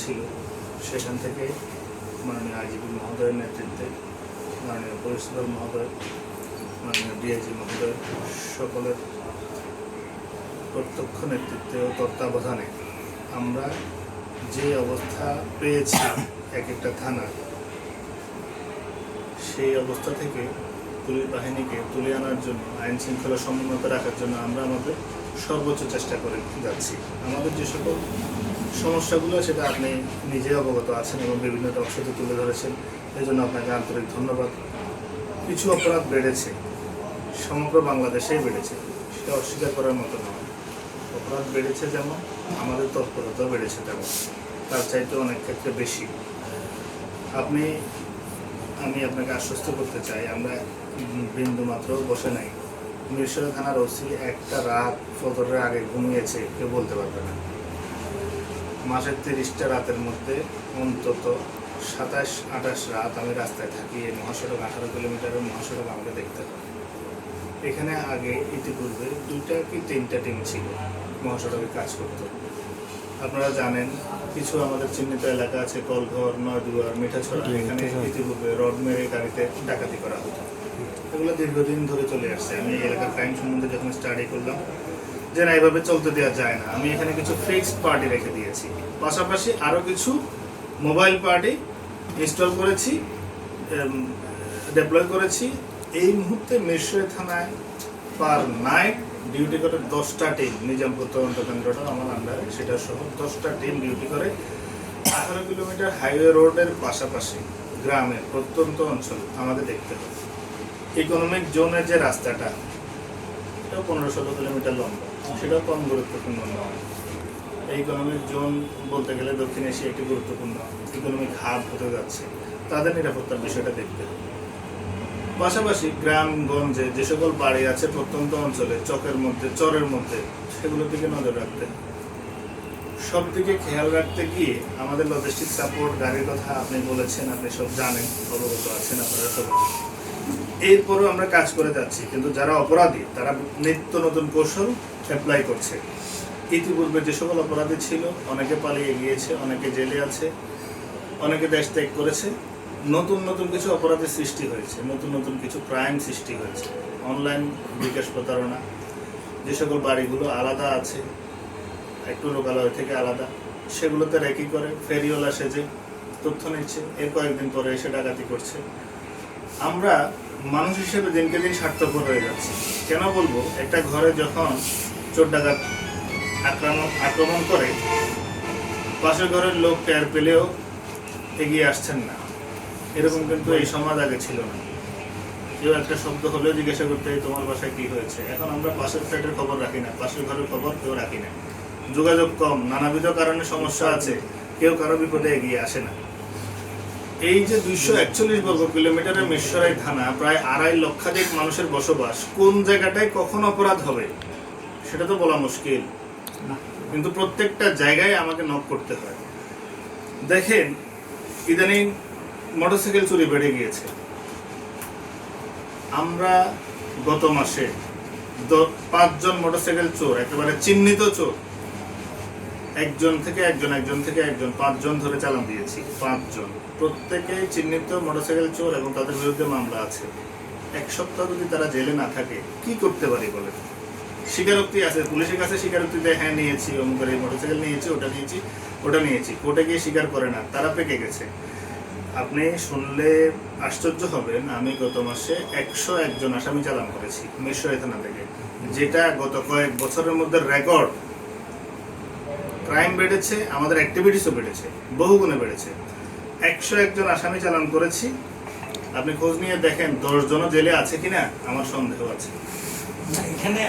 ছিল। সেখান থেকে মাননীয় আইজিপি মহোদয়ের নেতৃত্বে, মাননীয় পরিষদর মহোদয়, মাননীয় ডিআইজি মহোদয় সকলের প্রত্যক্ষ নেতৃত্বে ও তত্ত্বাবধানে আমরা যে অবস্থা পেয়েছি এক একটা থানা সেই অবস্থা থেকে পুলিশ বাহিনীকে তুলে আনার জন্য, আইন শৃঙ্খলা সমুন্নত রাখার জন্য আমরা আমাদের সর্বোচ্চ চেষ্টা করে যাচ্ছি। আমাদের যে সকল সমস্যাগুলো সেটা আপনি নিজে অবগত আছেন এবং বিভিন্ন টকশোতে তুলে ধরেছেন। এই জন্য আপনাকে আন্তরিক ধন্যবাদ। কিছু অপরাধ বেড়েছে, সমগ্র বাংলাদেশেই বেড়েছে সেটা অস্বীকার করার মতো নয়। অপরাধ বেড়েছে যেমন, আমাদের তৎপরতাও বেড়েছে তেমন। তার চাইতে অনেক ক্ষেত্রে বেশি। আপনি, আমি আপনাকে আশ্বস্ত করতে চাই, আমরা বিন্দু মাত্র বসে নাই। মিরসরা থানার ওসি একটা রাত ফজরের আগে ঘুমিয়েছে, কেউ বলতে পারবে না। মাসের তিরিশটা রাতের মধ্যে অন্তত সাতাশ আঠাশ রাত আমি রাস্তায় থাকি এই মহাসড়ক আঠারো কিলোমিটারের মহাসড়ক আমাকে দেখতে হয়। এখানে আগে ইতিপূর্বে দুইটা কি তিনটা টিম ছিল মহাসড়কে কাজ করতো। আপনারা জানেন কিছু আমাদের চিহ্নিত এলাকা আছে কলঘর নয়দুয়ার মিঠাছড়া এখানে ইতিপূর্বে রড মেরে গাড়িতে ডাকাতি করা হতো। এগুলো দীর্ঘদিন ধরে চলে আসছে। আমি এলাকার ক্রাইম সম্বন্ধে যখন স্টাডি করলাম, যে না, এভাবে চলতে দেওয়া যায় না। আমি এখানে কিছু ফিক্সড পার্টি রেখে দিয়েছি। পাশাপাশি আরও কিছু মোবাইল পার্টি ইনস্টল করেছি ডেপ্লয় করেছি। এই মুহূর্তে মিরসরাই থানায় পার নাইট ডিউটি করে দশটা টিম নিজামপুর তদন্ত কেন্দ্রটা আমার আন্ডারে সেটা সহ দশটা টিম ডিউটি করে আঠারো কিলোমিটার হাইওয়ে রোডের পাশাপাশি গ্রামের প্রত্যন্ত অঞ্চল আমাদের দেখতে হবে। ইকোনমিক জোনের যে রাস্তাটা সেটাও পনেরো ষোলো কিলোমিটার লম্বা। সেটাও কম গুরুত্বপূর্ণ নয়। ইকোনমিক জোন বলতে গেলে দক্ষিণ এশিয়া একটি গুরুত্বপূর্ণ ইকোনমিক হাব হতে যাচ্ছে। তাদের নিরাপত্তার বিষয়টা দেখতে পাশাপাশি গ্রামগঞ্জে যে সকল বাড়ি আছে প্রত্যন্ত অঞ্চলে, চকের মধ্যে, চরের মধ্যে, সেগুলোর দিকে নজর রাখতে সব দিকে খেয়াল রাখতে গিয়ে আমাদের লজিস্টিক সাপোর্ট গাড়ির কথা আপনি বলেছেন, আপনি সব জানেন, অবগত আছেন, আপনারা সব এরপরও আমরা কাজ করে যাচ্ছি, কিন্তু যারা অপরাধী, তারা নিত্য নতুন কৌশল অ্যাপ্লাই করছে। ইতিপূর্বে যে সকল অপরাধী ছিল, অনেকে পালিয়ে গিয়েছে, অনেকে জেলে আছে, অনেকে দেশ ত্যাগ করেছে, নতুন নতুন কিছু অপরাধের সৃষ্টি হয়েছে, নতুন নতুন কিছু ক্রাইম সৃষ্টি হয়েছে। অনলাইন বিকাশ প্রতারণা, যে সকল বাড়িগুলো আলাদা আছে, একটু লোকালয় থেকে আলাদা, সেগুলোতে রেকি করে, ফেরিওয়ালা সেজে তথ্য নিচ্ছে, এর কয়েকদিন পরে এসে ডাকাতি করছে। আমরা মানুষ হিসেবে দিনকে দিন স্বার্থপর হয়ে যাচ্ছে। কেন বলব? একটা ঘরে যখন চোর ডাকাত আক্রমণ আক্রমণ করে, পাশের ঘরের লোক টের পেলেও এগিয়ে আসছেন না। এরকম কিন্তু এই সমাজ আগে ছিল না। কেউ একটা শব্দ হলেও জিজ্ঞাসা করতে "এই তোমার বাসায় কি হয়েছে? এখন আমরা পাশের ফ্ল্যাটের খবর রাখি না, পাশের ঘরের খবর কেউ রাখি না। যোগাযোগ কম, নানাবিধ কারণে সমস্যা আছে, কেউ কারও বিপদে এগিয়ে আসে না। এই যে দুইশো একচল্লিশ বর্গ কিলোমিটারের মিরসরাই থানা প্রায় আড়াই লক্ষাধিক মানুষের বসবাস কোন জায়গাটায় কখন অপরাধ হবে? সেটা তো বলা মুশকিল। কিন্তু প্রত্যেকটা জায়গায় আমাকে নক করতে হয়। দেখেন ইদানিং মোটরসাইকেল চুরি বেড়ে গিয়েছে। আমরা গত মাসে পাঁচজন মোটরসাইকেল চোর একেবারে চিহ্নিত চোর একজন থেকে একজন একজন থেকে একজন, পাঁচজন ধরে চালান দিয়েছি, পাঁচজন। প্রত্যেকে চিহ্নিত মোটরসাইকেল চোর এবং তাদের বিরুদ্ধে মামলা আছে। এক সপ্তাহ যদি তারা জেলে না থাকে, কি করতে পারি বলে? স্বীকারোক্তি আছে, পুলিশের কাছে স্বীকারোক্তি দেয় হ্যাঁ নিয়েছি অমুকের এই মোটরসাইকেল নিয়েছি, ওটা নিয়েছি ওটা নিয়েছি। কোর্টে গিয়ে স্বীকার করে না, তারা পেকে গেছে। আপনি শুনলে আশ্চর্য হবেন, আমি গত মাসে একশো একজন আসামি চালান করেছি মিরসরাই থানা থেকে, যেটা গত কয়েক বছরের মধ্যে রেকর্ড। ক্রাইম বেড়েছে, আমাদের অ্যাক্টিভিটিসও বেড়েছে বহুগুণে বেড়েছে। একশো একজন আসামি চালান করেছি। আপনি খোঁজ নিয়ে দেখেন দশজনও জেলে আছে কিনা? আমার সন্দেহ আছে। এখানে